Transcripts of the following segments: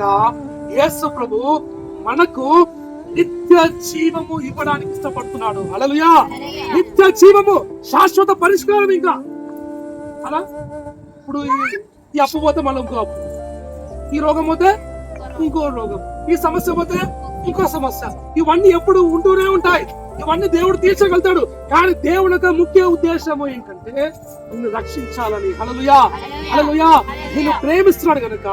విధంగా యేసు ప్రభు మనకు నిత్య జీవము ఇవ్వడానికి ఇష్టపడుతున్నాడు. అలలుయా నిత్య జీవము శాశ్వత పరిష్కారం ఇంకా. అలా? ఇప్పుడు ఈ- అప్పు పోతే మళ్ళీ ఇంకో అప్పు. ఈ రోగం పోతే ఇంకో రోగం. ఈ సమస్య పోతే ఇంకో సమస్య ఇవన్నీ ఎప్పుడు ఉంటూనే ఉంటాయి. ఇవన్నీ దేవుడు తీర్చగలుగుతాడు. కానీ దేవుని యొక్క ముఖ్య ఉద్దేశము ఏంటంటే నిన్ను రక్షించాలని. హలలుయా హలలుయా నిన్ను ప్రేమిస్తున్నాడు గనుక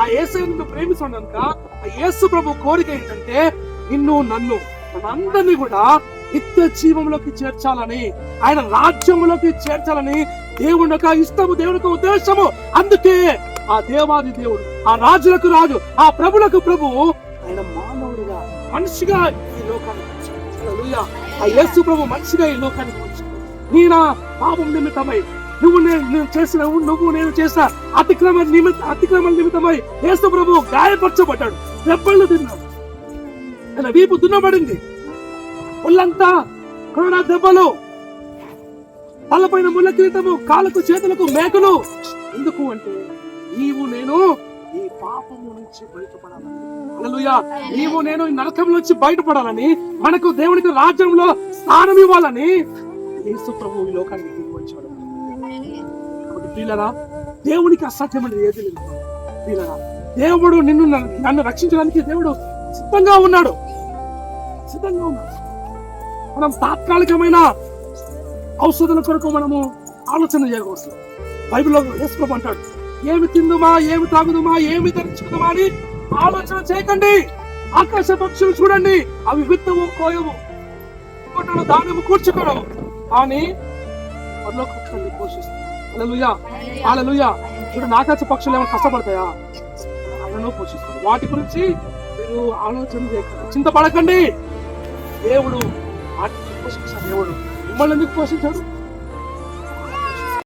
ఆ యేసు నిన్ను ప్రేమిస్తున్నాడు కనుక ఆ యేసు ప్రభు కోరిక ఏంటంటే నిన్ను నన్ను మనందరినీ కూడా నిత్య జీవంలోకి చేర్చాలని ఆయన రాజ్యంలోకి చేర్చాలని దేవుని యొక్క ఇష్టము దేవుని యొక్క ఉద్దేశము. అందుకే ఆ దేవాది దేవుడు ఆ రాజులకు రాజు ఆ ప్రభులకు ప్రభువు ఆయన మనిషిగా ఈ లోకానికి వచ్చాడు. ఆ యేసు ప్రభు మనిషిగా ఈ లోకానికి వచ్చాడు. నీ పాపం నిమిత్తమై నువ్వు నేను నేను చేసిన నువ్వు నేను చేసిన అతిక్రమ నిమిత్త అతిక్రమ నిమిత్తమై యేసు ప్రభు గాయపరచబడ్డాడు. దెబ్బలు తిన్నాడు. ఆయన వీపు దున్నబడింది. ఒళ్ళంతా కరోనా దెబ్బలు. తలపైన ముళ్ళ కిరీటము కాళ్ళకు చేతులకు మేకలు. ఎందుకు అంటే నీవు నేను పాపం నుంచి బయటపడాలని. నీవు నేను ఈ నరకం నుంచి బయటపడాలని మనకు దేవునికి రాజ్యంలో స్థానం ఇవ్వాలని యేసు ప్రభు ఈ లోకానికి దిగి వచ్చాడు. కాబట్టి ప్రియులరా దేవునికి అసాధ్యమైనది ఏది లేదు. ప్రియులరా దేవుడు నిన్ను నన్ను- రక్షించడానికి దేవుడు సిద్ధంగా ఉన్నాడు. సిద్ధంగా ఉన్నాడు. మనం తాత్కాలికమైన ఔషధుల కొరకు మనము ఆలోచన చేయకూడదు బైబిల్లో యేసుప్రభు అంటాడు. ఏమి తిందుమా ఏమి తాగుదుమా ఏమి ధరించుకుందామా అని ఆలోచన చేయకండి. ఆకాశ పక్షులు చూడండి అవి విత్తవు కోయవు కొట్టను దానిము కూర్చుకోవడం కానీ పరలోక పక్షుల్ని పోషిస్తాయి. అలలుయా అలలుయా చూడండి ఆకాశ పక్షులు ఏమైనా కష్టపడతాయా? ఆయనను పోషిస్తాడు వాటి గురించి మీరు ఆలోచన చేయకండి. చింతపడకండి. దేవుడు వాటిని పోషించాడు. దేవుడు మిమ్మల్ని ఎందుకు పోషించాడు?